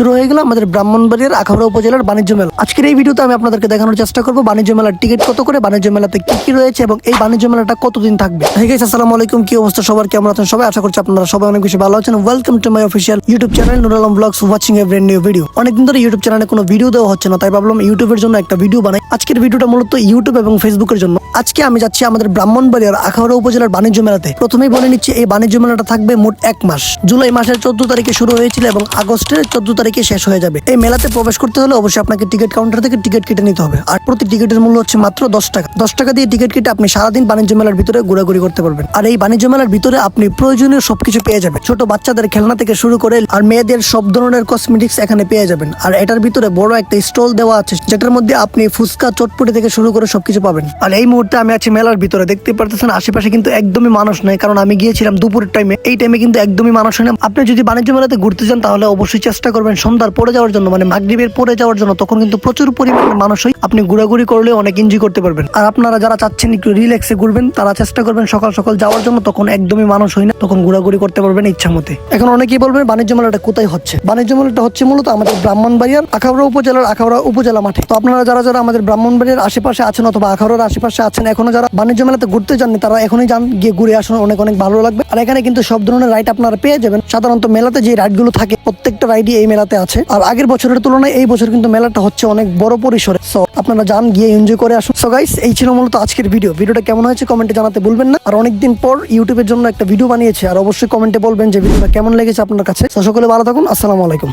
শুরু হয়ে গেল আমাদের ব্রাহ্মণবাড়িয়ার আখাউড়া উপজেলার বাণিজ্য মেলা। আজকের এই ভিডিওতে আমি আপনাদেরকে দেখানোর চেষ্টা করব বাণিজ্য মেলার টিকিট কত করে, বাণিজ্য মেলাতে কি কি রয়েছে এবং এই বাণিজ্য মেলাটা কতদিন থাকবে। আছে আসসালামু আলাইকুম, কি অবস্থা? সবার কেমন আছেন সবাই? আশা করছি আপনারা সবাই অনেক বেশি ভালো আছেন। Welcome to my official YouTube channel Nur Alam blogs watching a brand new video অনেকদিন ধরে ইউটিউব চ্যানেলে কোনো ভিডিও দেওয়া হচ্ছে না, তাই ভাবলাম ইউটিউবের জন্য একটা ভিডিও বানাই। আজকের ভিডিওটা মূলত ইউটিউব এবং ফেসবুকের জন্য। আজকে আমি যাচ্ছি আমাদের ব্রাহ্মণবাড়িয়ার আখাউড়া উপজেলার বাণিজ্য মেলাতে। প্রথমেই বলে নিচ্ছি, এই বাণিজ্য মেলাটা থাকবে মোট এক মাস। জুলাই মাসের চোদ্দ তারিখে শুরু হয়েছিল এবং আগস্টের চোদ্দ তারিখে শেষ হয়ে যাবে। এই মেলাতে প্রবেশ করতে হলে অবশ্যই আপনাকে টিকিট কাউন্টার থেকে টিকিট কেটে নিতে হবে। আর প্রতি টিকিটের মূল্য হচ্ছে মাত্র দশ টাকা। দশ টাকা দিয়ে টিকিট কেটে আপনি সারাদিন বাণিজ্য মেলার ভিতরে ঘোরাঘুরি করতে পারবেন। আর এই বাণিজ্য মেলার ভিতরে আপনি প্রয়োজনীয় সবকিছু পেয়ে যাবেন। ছোট বাচ্চাদের খেলনা থেকে শুরু করে আর মেয়েদের সব ধরনের কসমেটিক্স এখানে পেয়ে যাবেন। আর এটার ভিতরে বড় একটা স্টল দেওয়া আছে, যেটার মধ্যে আপনি ফুচকা, চটপটি থেকে শুরু করে সবকিছু পাবেন। আর এই মুহূর্তে আমি আছি মেলার ভিতরে। দেখতে পারতেছেন, আশেপাশে কিন্তু একদমই মানুষ নেই, কারণ আমি গিয়েছিলাম দুপুরের টাইমে এই টাইমে কিন্তু একদমই মানুষ হয় না। আপনি যদি বাণিজ্য মেলাতে ঘুরতে যান, তাহলে অবশ্যই চেষ্টা করবেন সন্ধ্যার পরে যাওয়ার জন্য মানে মাগরীবের পরে যাওয়ার জন্য, তখন কিন্তু প্রচুর পরিমাণে মানুষ হয় আপনি ঘোরাঘুরি করলে অনেক এনজয় করতে পারবেন। আর আপনারা যারা চাচ্ছেন একটু রিল্যাক্সে ঘুরবেন, তারা চেষ্টা করবেন সকাল সকাল যাওয়ার জন্য, তখন একদমই মানুষ হয় না, তখন ঘোরাঘুরি করতে পারবেন ইচ্ছা মতে। এখন অনেকেই বলবেন, বাণিজ্য মেলাটা কোথায় হচ্ছে? বাণিজ্য মেলাটা হচ্ছে মূলত আমাদের ব্রাহ্মণবাড়িয়ার আখাউড়া উপজেলার আখাউড়া উপজেলা মাঠে। তো আপনারা যারা যারা আমাদের ব্রাহ্মণবাড়িয়ার আশেপাশে আছেন অথবা আখাউড়ার আশেপাশে আছেন, এখনও যারা বাণিজ্য মেলাতে ঘুরতে যাননি, তারা এখনই যান, গিয়ে ঘুরে আসুন, অনেক অনেক ভালো লাগবে। আর এখানে কিন্তু সব ধরনের রাইড আপনারা পেয়ে যাবেন। সাধারণত মেলাতে যে রাইডগুলো থাকে, প্রত্যেকটা রাইডই এই মেলাতে আছে। আর আগের বছরের তুলনায় এই বছর কিন্তু মেলাটা হচ্ছে অনেক বড় পরিসরে। সো আপনারা যান, গিয়ে এনজয় করে আসুন। সো গাইস এই ছিল মূলত আজকের ভিডিও ভিডিওটা কেমন হয়েছে কমেন্টে জানাতে ভুলবেন না। আর অনেকদিন পর ইউটিউবের জন্য একটা ভিডিও বানিয়েছে। আর অবশ্যই কমেন্টে বলবেন যে ভিডিওটা কেমন লেগেছে আপনার কাছে। সকলে ভালো থাকুন। আসসালামু আলাইকুম।